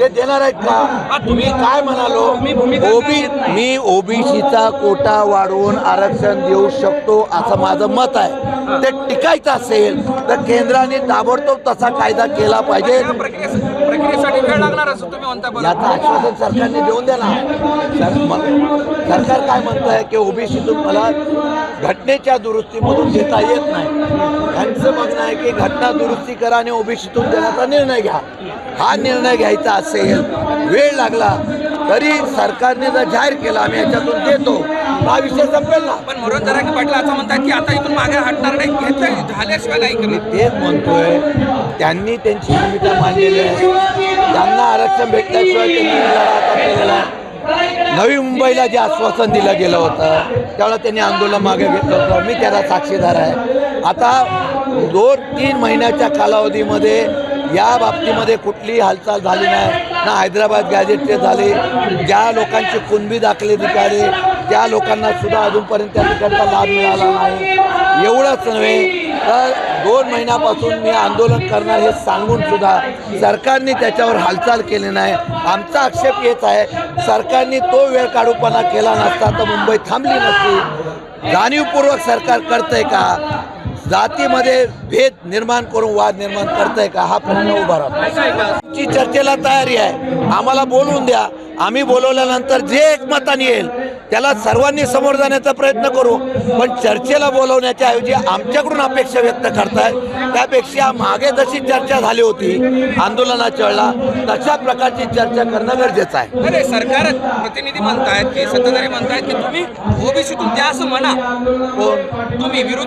ते देणार आहेत का? तुम्ही काय म्हणालो? ओबी मी ओबीसीचा कोटा वाढवून आरक्षण देऊ शकतो असं माझं मत आहे. ते टिकायचं असेल तर केंद्राने ताबडतोब तसा कायदा केला पाहिजे. या प्रक्रिये- प्रक्रियेसाठी वेळ लागणार असं तुम्ही म्हणता बरं. याचं आश्वासन सरकारने देऊन द्या ना. सरकार काय म्हणतं आहे की ओबीसीतून मला घटनेच्या दुरुस्तीमधून देता येत नाही. म्हणणं आहे की घटना दुरुस्ती करा आणि ओबीसीतून देण्याचा निर्णय घ्या. हा निर्णय घ्यायचा असेल वेळ लागला तरी सरकारने जर जाहीर केला आम्ही याच्यातून देतो. हा विषय संपेल ना. पण मनोज जरांगे पाटील असं म्हणतात की आता इथून मागे हटणार नाही घेतलंय झाल्याशिवाय नाही मी तेच म्हणतोय त्यांनी त्यांची भूमिका मांडलेली आहे. त्यांना आरक्षण भेटल्याशिवाय त्यांनी लढा आता केलेला आहे. नवी मुंबईला जे आश्वासन दिलं गेलं होतं त्यावेळेला त्यांनी आंदोलन मागे घेतलं होतं. मी त्याला साक्षीदार आहे. आता दोन तीन महिन्याच्या कालावधीमध्ये या बाबतीमध्ये कुठलीही हालचाल झाली नाही. ना हैदराबाद गॅजेटचे झाले ज्या लोकांची कुणबी दाखले निघाले त्या लोकांना सुद्धा अजूनपर्यंत त्या ठिकाणचा लाभ मिळाला नाही. एवढंच नव्हे तर दोन महिन्यापासून मी आंदोलन करणार हे सांगून सुद्धा सरकारने त्याच्यावर हालचाल केली नाही. आमचा आक्षेप हेच आहे सरकारने तो वेळ काढूपणा केला नसता तर मुंबई थांबली नसती. जाणीवपूर्वक सरकार करतंय का? जातीमध्ये भेद निर्माण करून वाद निर्माण करतंय का? हा प्रश्न उभा राहतो. ची चर्चेला तयारी आहे. आम्हाला बोलवून द्या. आम्ही बोलवल्यानंतर जे एकमताने येईल त्याला सर्वांनी समोर जाण्याचा प्रयत्न करू. पण चर्चेला बोलवण्याच्या ऐवजी आमच्याकडून अपेक्षा व्यक्त करताय. त्यापेक्षा मागे जशी चर्चा झाली होती आंदोलनाच्या वेळेला तशा प्रकारची चर्चा करणं गरजेचं आहे. अरे सरकार प्रतिनिधी म्हणतायत की सत्ताधारी म्हणतायत की तुम्ही ओबीसीतून द्या असं म्हणा. कोण तुम्ही विरोधी